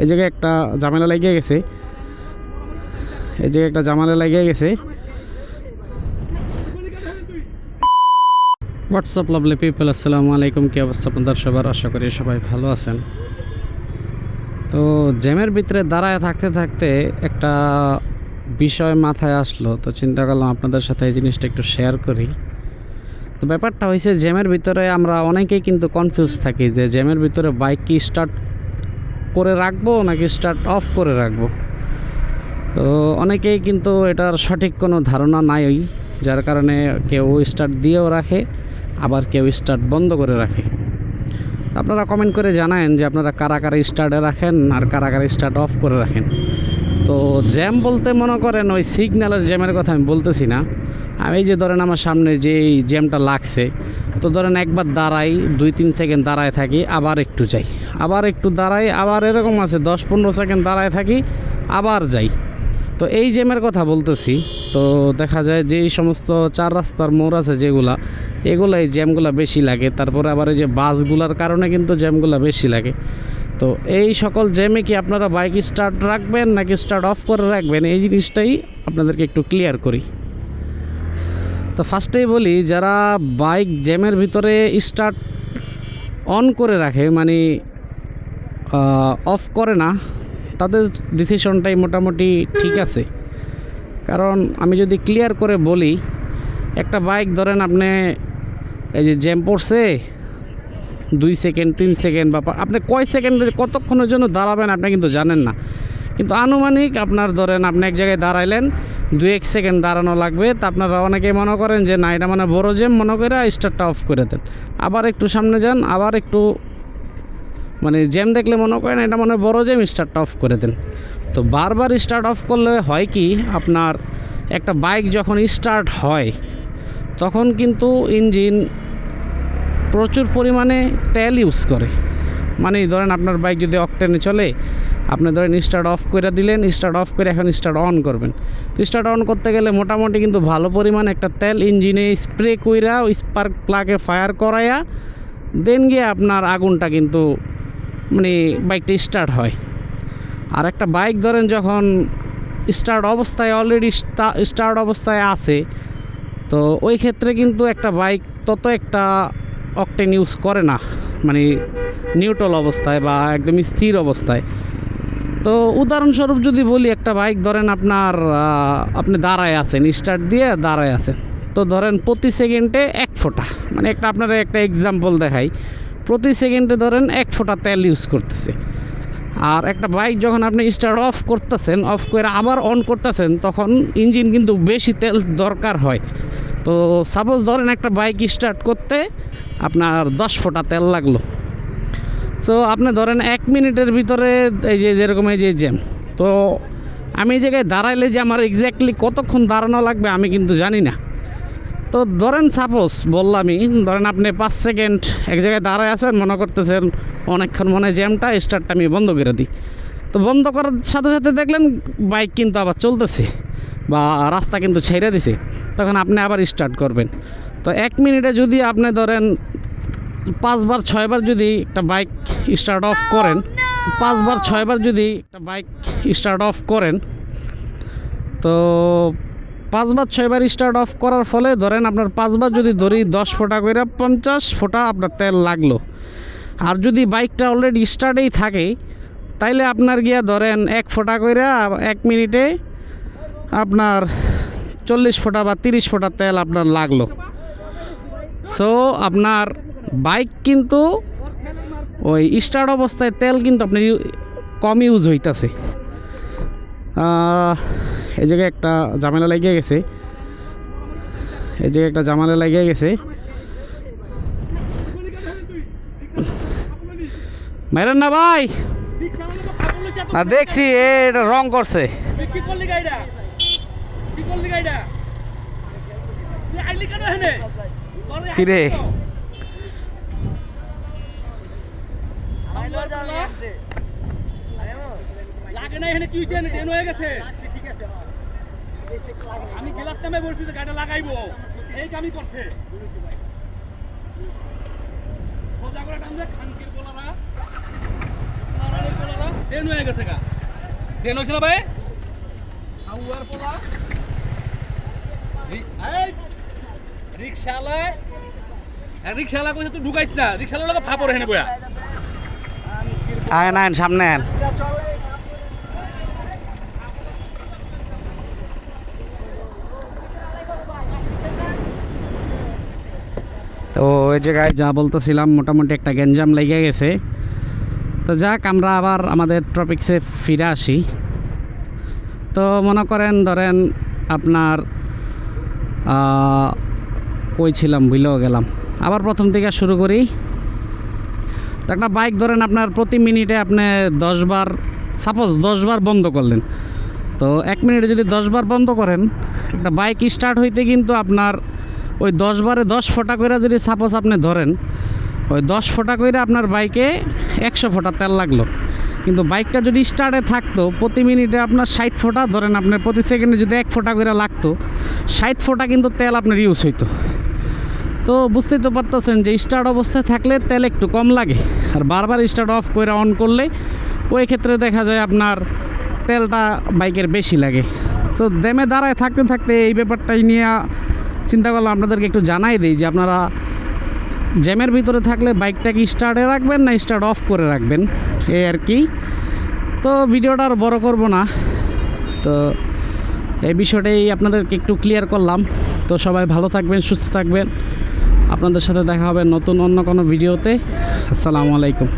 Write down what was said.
এই জায়গায় একটা ঝামেলা লেগে গেছে। এই জায়গায় একটা ঝামেলা লেগে গেছে। হোয়াটসঅ্যাপ লাভলি পিপল আসসালামু আলাইকুম কী অবস্থা আপনাদের সবার? আশা করি সবাই ভালো আছেন। তো জ্যামের ভিতরে দাঁড়ায় থাকতে থাকতে একটা বিষয় মাথায় আসলো। তো চিন্তা করলাম আপনাদের সাথে এই জিনিসটা একটু শেয়ার করি। তো ব্যাপারটা হয়েছে জ্যামের ভিতরে আমরা অনেকেই কিন্তু কনফিউজ থাকি যে জ্যামের ভিতরে বাইক কি স্টার্ট করে রাখব নাকি স্টার্ট অফ করে রাখব? তো অনেকেই কিন্তু এটার সঠিক কোনো ধারণা নাই ওই যার কারণে কেউ স্টার্ট দিয়েও রাখে, আবার কেউ স্টার্ট বন্ধ করে রাখে। আপনারা কমেন্ট করে জানায়েন যে আপনারা কারা কারা স্টার্টে রাখেন আর কারা কারা স্টার্ট অফ করে রাখেন। তো জ্যাম বলতে মনে করেন ওই সিগন্যালের জ্যামের কথা আমি বলতেছি না। আমি যে ধরেন আমার সামনে যে এই জ্যামটা লাগছে, তো ধরেন একবার দাঁড়াই, দুই তিন সেকেন্ড দাঁড়ায় থাকি, আবার একটু যাই। আবার একটু দাঁড়াই, আবার এরকম আছে, দশ পনেরো সেকেন্ড দাঁড়ায় থাকি, আবার যাই। তো এই জ্যামের কথা বলতেছি, তো দেখা যায় যে সমস্ত চার রাস্তার মোড় আছে যেগুলা এগুলো এই জ্যামগুলো বেশি লাগে। তারপরে আবার এই যে বাসগুলোর কারণে কিন্তু জ্যামগুলো বেশি লাগে। তো এই সকল জ্যামে কি আপনারা বাইক স্টার্ট রাখবেন নাকি স্টার্ট অফ করে রাখবেন? এই জিনিসটাই আপনাদেরকে একটু ক্লিয়ার করি। তো ফার্স্টেই বলি, যারা বাইক জ্যামের ভিতরে স্টার্ট অন করে রাখে মানে অফ করে না, তাদের ডিসিশনটাই মোটামুটি ঠিক আছে। কারণ আমি যদি ক্লিয়ার করে বলি, একটা বাইক ধরেন আপনি এই যে জ্যাম পড়ছে, দুই সেকেন্ড তিন সেকেন্ড বা আপনি কয় সেকেন্ডের কতক্ষণের জন্য দাঁড়াবেন আপনি কিন্তু জানেন না। কিন্তু আনুমানিক আপনার ধরেন আপনি এক জায়গায় দাঁড়াইলেন দুই এক সেকেন্ড দাঁড়ানো লাগবে। তা আপনারা অনেকেই মনে করেন যে, না, এটা মানে বড় জেম মনে করে স্টার্টটা অফ করে দেন। আবার একটু সামনে যান, আবার একটু মানে জ্যাম দেখলে মনে করেন এটা মনে বড় জ্যাম স্টার্টটা অফ করে দেন। তো বারবার স্টার্ট অফ করলে হয় কি, আপনার একটা বাইক যখন স্টার্ট হয়, তখন কিন্তু ইঞ্জিন প্রচুর পরিমাণে তেল ইউজ করে। মানে ধরেন আপনার বাইক যদি অকটেনে চলে, আপনি ধরেন স্টার্ট অফ করে দিলেন স্টার্ট অফ করে এখন স্টার্ট অন করবেন। স্টার্ট অন করতে গেলে মোটামুটি কিন্তু ভালো পরিমাণ একটা তেল ইঞ্জিনে স্প্রে কইরা স্পার্ক প্লাগে ফায়ার করাইয়া দেন গিয়ে আপনার আগুনটা কিন্তু মানে বাইকটা স্টার্ট হয়। আর একটা বাইক ধরেন যখন স্টার্ট অবস্থায় অলরেডি স্টার্ট অবস্থায় আছে, তো ওই ক্ষেত্রে কিন্তু একটা বাইক তত একটা অকটেন ইউজ করে না মানে নিউট্রাল অবস্থায় বা একদম স্থির অবস্থায়। তো উদাহরণস্বরূপ যদি বলি, একটা বাইক ধরেন আপনার আপনি দাঁড়ায় আছেন স্টার্ট দিয়ে দাঁড়ায় আছেন। তো ধরেন প্রতি সেকেন্ডে এক ফোঁটা। মানে একটা আপনার একটা এক্সাম্পল দেখাই। প্রতি সেকেন্ডে ধরেন এক ফোঁটা তেল ইউজ করতেছে। আর একটা বাইক যখন আপনি স্টার্ট অফ করতেছেন অফ করে আবার অন করতেছেন, তখন ইঞ্জিন কিন্তু বেশি তেল দরকার হয়। তো সাপোজ ধরেন একটা বাইক স্টার্ট করতে আপনার দশ ফোঁটা তেল লাগল। সো আপনি ধরেন এক মিনিটের ভিতরে এই যে যেরকম এই যে জ্যাম তো আমি এই জায়গায় দাঁড়াইলে যে আমার এক্স্যাক্টলি কতক্ষণ দাঁড়ানো লাগবে আমি কিন্তু জানি না। তো ধরেন সাপোজ বললামই, ধরেন আপনি পাঁচ সেকেন্ড এক জায়গায় দাঁড়ায় আছেন, মনে করতেছেন অনেকক্ষণ মনে জ্যামটা স্টার্টটা আমি বন্ধ করে দিই। তো বন্ধ করার সাথে সাথে দেখলেন বাইক কিন্তু আবার চলতেছে বা রাস্তা কিন্তু ছেড়ে দিছে, তখন আপনি আবার স্টার্ট করবেন। তো এক মিনিটে যদি আপনি ধরেন পাঁচবার, ছয়বার যদি একটা বাইক স্টার্ট অফ করেন। পাঁচবার, ছয়বার যদি একটা বাইক স্টার্ট অফ করেন, তো পাঁচবার, ছয়বার স্টার্ট অফ করার ফলে ধরেন আপনার পাঁচবার যদি ধরি, দশ ফোঁটা করে পঞ্চাশ ফোঁটা আপনার তেল লাগল। আর যদি বাইকটা অলরেডি স্টার্টেই থাকে, তাইলে আপনার গিয়া ধরেন এক ফোঁটা করে এক মিনিটে আপনার চল্লিশ ফোঁটা বা তিরিশ ফোঁটা তেল আপনার লাগল। সো আপনার বাইক কিন্তু ওই স্টার্ট অবস্থায় তেল কিন্তু আপনার কম ইউজ হইতাছে। এই জায়গায় একটা ঝামেলা লেগে গেছে। এই জায়গায় একটা ঝামেলা লেগে গেছে। মেরেন না ভাই! না দেখছি এটা রং করছে। কি করলি গাইডা কি করলি গাইডা তুই আইলি কেন এখানে তোর এই কিরে লাগে না এখানে কি হয়েছে? ডেন হয়ে গেছে। আমি গেলাস নামে বলছি যে গাড়িটা লাগাইবো। এই কামই করছে। সোজা করে টান দে খানকির বলারা ট্রেন হয়ে গেছে গা। ট্রেন হয়েছিল ভাই? হাউয়ার পোলা। রি- এই, রিক্সাওয়ালায় আর রিক্সাওয়ালা কইছে তুই ঢুকাইস না। রিক্সাওয়ালা লোক ফাপর হেনে বয়া আয় নেন সামনে তো ওই জায়গায় যা বলতেছিলাম, মোটামুটি একটা গ্যাঞ্জাম লেগে গেছে। তো যাক, আমরা আবার আমাদের টপিক্সে ফিরে আসি। তো মনে করেন, ধরেন আপনার কই ছিলাম, ভুলেও গেলাম। আবার প্রথম থেকে শুরু করি। একটা বাইক ধরেন আপনার প্রতি মিনিটে আপনি দশবার সাপোজ দশবার বন্ধ করলেন। তো এক মিনিটে যদি দশবার বন্ধ করেন, একটা বাইক স্টার্ট হইতে কিন্তু আপনার ওই দশবারে দশ ফোঁটা করে যদি সাপোজ আপনি ধরেন, ওই দশ ফোঁটা করে আপনার বাইকে একশো ফোঁটা তেল লাগল। কিন্তু বাইকটা যদি স্টার্টে থাকতো, প্রতি মিনিটে আপনার ষাট ফোঁটা, ধরেন আপনার প্রতি সেকেন্ডে যদি এক ফোঁটা করে লাগতো, ষাট ফোঁটা কিন্তু তেল আপনার ইউজ হইতো। তো বুঝতেই তো পারতেছেন যে স্টার্ট অবস্থায় থাকলে তেল একটু কম লাগে। আর বারবার স্টার্ট অফ করে অন করলে ওই ক্ষেত্রে দেখা যায় আপনার তেলটা বাইকের বেশি লাগে। তো দেমে দাঁড়ায় থাকতে থাকতে এই ব্যাপারটাই নিয়ে চিন্তা করলাম, আপনাদেরকে একটু জানাই দিই যে আপনারা জ্যামের ভিতরে থাকলে বাইকটাকে স্টার্টে রাখবেন না স্টার্ট অফ করে রাখবেন? এই আর কি। তো ভিডিওটা আর বড় করব না। তো এই বিষয়টাই আপনাদেরকে একটু ক্লিয়ার করলাম। তো সবাই ভালো থাকবেন, সুস্থ থাকবেন। আপনাদের সাথে দেখা হবে নতুন অন্য কোনো ভিডিওতে। আসসালামু আলাইকুম।